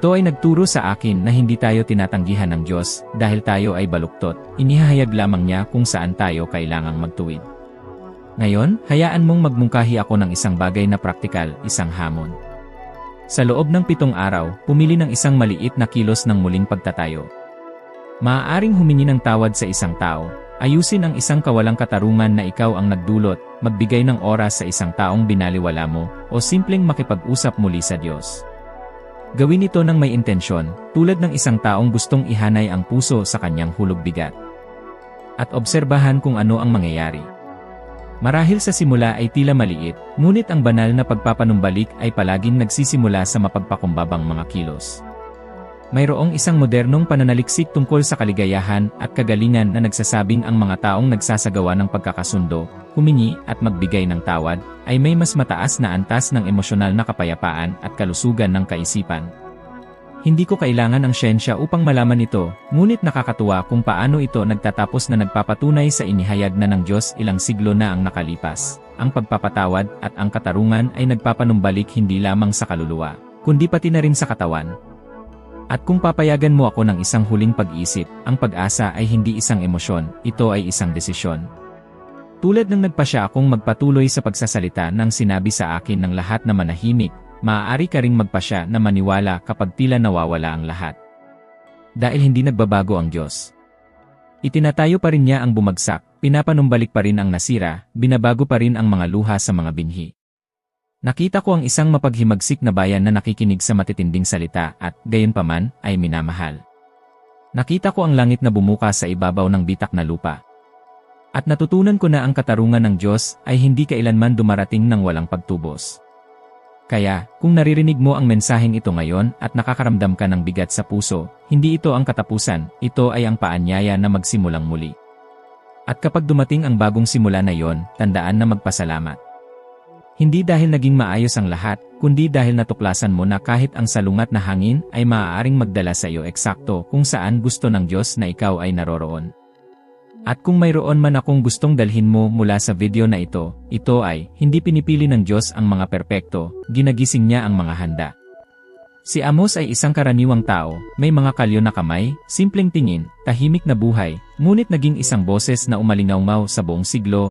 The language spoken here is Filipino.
Ito ay nagturo sa akin na hindi tayo tinatanggihan ng Diyos dahil tayo ay baluktot. Inihahayag lamang niya kung saan tayo kailangang magtuwid. Ngayon, hayaan mong magmungkahi ako ng isang bagay na praktikal, isang hamon. Sa loob ng pitong araw, pumili ng isang maliit na kilos ng muling pagtatayo. Maaaring humingi ng tawad sa isang tao, ayusin ang isang kawalang katarungan na ikaw ang nagdulot, magbigay ng oras sa isang taong binaliwala mo, o simpleng makipag-usap muli sa Diyos. Gawin ito ng may intensyon, tulad ng isang taong gustong ihanay ang puso sa kanyang hulog bigat. At obserbahan kung ano ang mangyayari. Marahil sa simula ay tila maliit, ngunit ang banal na pagpapanumbalik ay palaging nagsisimula sa mapagpakumbabang mga kilos. Mayroong isang modernong pananaliksik tungkol sa kaligayahan at kagalingan na nagsasabing ang mga taong nagsasagawa ng pagkakasundo, humingi at magbigay ng tawad, ay may mas mataas na antas ng emosyonal na kapayapaan at kalusugan ng kaisipan. Hindi ko kailangan ang siyensya upang malaman ito, ngunit nakakatuwa kung paano ito nagtatapos na nagpapatunay sa inihayag na ng Diyos ilang siglo na ang nakalipas. Ang pagpapatawad at ang katarungan ay nagpapanumbalik hindi lamang sa kaluluwa, kundi pati na rin sa katawan. At kung papayagan mo ako ng isang huling pag-isip, ang pag-asa ay hindi isang emosyon, ito ay isang desisyon. Tulad ng nagpasya akong magpatuloy sa pagsasalita nang sinabi sa akin ng lahat na manahimik, maaari ka ring magpasya na maniwala kapag tila nawawala ang lahat. Dahil hindi nagbabago ang Diyos. Itinatayo pa rin niya ang bumagsak, pinapanumbalik pa rin ang nasira, binabago pa rin ang mga luha sa mga binhi. Nakita ko ang isang mapaghimagsik na bayan na nakikinig sa matitinding salita at, gayon paman, ay minamahal. Nakita ko ang langit na bumuka sa ibabaw ng bitak na lupa. At natutunan ko na ang katarungan ng Diyos ay hindi kailanman dumarating ng walang pagtubos. Kaya, kung naririnig mo ang mensaheng ito ngayon at nakakaramdam ka ng bigat sa puso, hindi ito ang katapusan, ito ay ang paanyaya na magsimulang muli. At kapag dumating ang bagong simula na yon, tandaan na magpasalamat. Hindi dahil naging maayos ang lahat, kundi dahil natuklasan mo na kahit ang salungat na hangin ay maaaring magdala sa iyo eksakto kung saan gusto ng Diyos na ikaw ay naroroon. At kung mayroon man akong gustong dalhin mo mula sa video na ito, ito ay, hindi pinipili ng Diyos ang mga perpekto, ginagising niya ang mga handa. Si Amos ay isang karaniwang tao, may mga kalyo na kamay, simpleng tingin, tahimik na buhay, ngunit naging isang boses na umalingaw sa buong siglo,